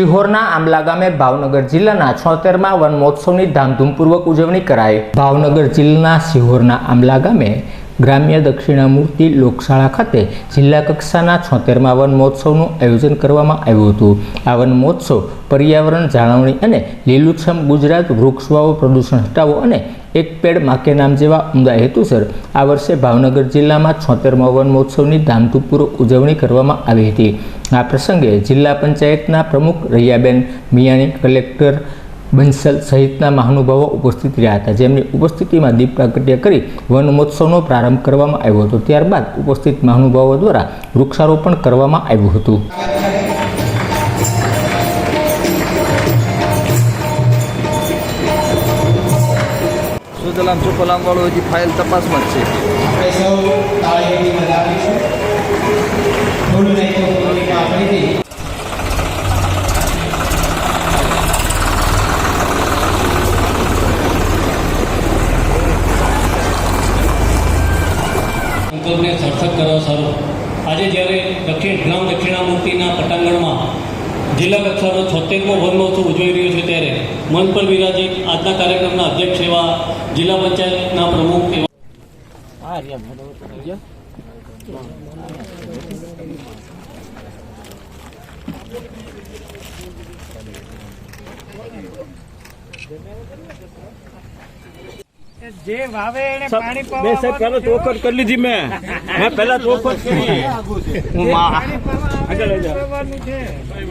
સિહોરના આંબલા ગામે ભાવનગર જિલ્લાના છોતેરમાં વન મહોત્સવની ધામધૂમપૂર્વક ઉજવણી કરાઈ. ભાવનગર જિલ્લાના સિહોરના આંબલા ગામે ગ્રામ્ય દક્ષિણામૂર્તિ લોકશાળા ખાતે જિલ્લા કક્ષાના છોતેરમા વન મહોત્સવનું આયોજન કરવામાં આવ્યું હતું. આ વન મહોત્સવ પર્યાવરણ જાળવણી અને લીલુંછમ ગુજરાત વૃક્ષ પ્રદૂષણ હટાવો અને એક પેડ માકે નામ જેવા ઉમદા હેતુસર આ વર્ષે ભાવનગર જિલ્લામાં છોતેરમા વન મહોત્સવની ધામધૂમપૂર્વક ઉજવણી કરવામાં આવી હતી. આ પ્રસંગે જિલ્લા પંચાયતના પ્રમુખ રૈયાબેન મિયાણી, કલેક્ટર બંસલ સહિતના મહાનુભાવો ઉપસ્થિત રહ્યા હતા. જેમની ઉપસ્થિતિમાં દીપ પ્રાગટ્ય કરી વન મહોત્સવનો પ્રારંભ કરવામાં આવ્યો હતો. ત્યારબાદ ઉપસ્થિત મહાનુભાવો દ્વારા વૃક્ષારોપણ કરવામાં આવ્યું હતું. હજી ફાઇલ તપાસમાં જ છે. સંકલ્પને સાર્થક કરવા સારું. આજે જ્યારે દક્ષિણ, ગ્રામ દક્ષિણામૂર્તિના પટાંગણમાં જિલ્લા કક્ષાનો છોતેરમો વન મહોત્સવ ઉજવાઈ રહ્યો છે ત્યારે મન પર વિરાજિત આજના કાર્યક્રમના અધ્યક્ષ એવા જિલ્લા પંચાયતના પ્રમુખ એવા જે વાવે એને પાણી બે સાહેબ પહેલા ચોખટ કરી લીધી મેં. મેં પહેલા ચોખટ કરી. હું આગળ લઈ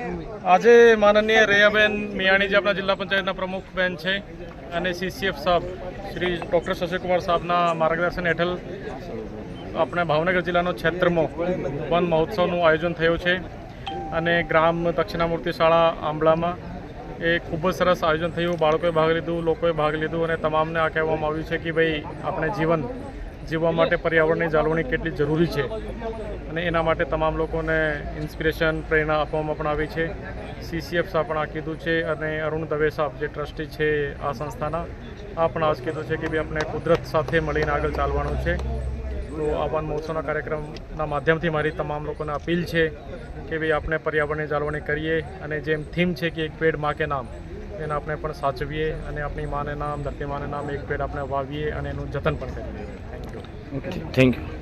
આજે માનનીય રેયાબેન મિયાણી જે આપણા જિલ્લા પંચાયતના પ્રમુખ બેન છે અને સીસીએફ સાહેબ, શ્રી ડૉક્ટર શશિકુમાર સાહેબના માર્ગદર્શન હેઠળ આપણે ભાવનગર જિલ્લાનો ક્ષેત્રમો વન મહોત્સવનું આયોજન થયું છે અને ગ્રામ દક્ષિણામૂર્તિ શાળા આંબળામાં એ ખૂબ જ સરસ આયોજન થયું. બાળકોએ ભાગ લીધું, લોકોએ ભાગ લીધું અને તમામને આ કહેવામાં આવ્યું છે કે ભાઈ, આપણે જીવન જીવવા માટે પર્યાવરણની જાળવણી કેટલી જરૂરી છે અને એના માટે તમામ લોકોને ઇન્સ્પિરેશન, પ્રેરણા આપવામાં પણ આવી છે. સીસીએફ સાહેબ પણ આ કીધું છે અને અરુણ દવે સાહેબ, જે ટ્રસ્ટી છે આ સંસ્થાના, આ પણ આજ કીધું છે કે ભાઈ આપણે કુદરત સાથે મળીને આગળ ચાલવાનું છે. તો આ વન મહોત્સવના કાર્યક્રમના માધ્યમથી મારી તમામ લોકોને અપીલ છે કે ભાઈ આપણે પર્યાવરણની જાળવણી કરીએ અને જેમ થીમ છે કે એક પેડમાં કે નામ, એને આપણે પણ સાચવીએ અને આપણી માને નામ, ધરતી માને નામ, એક પેડ આપણે વાવીએ અને એનું જતન પણ કરીએ. Thank you.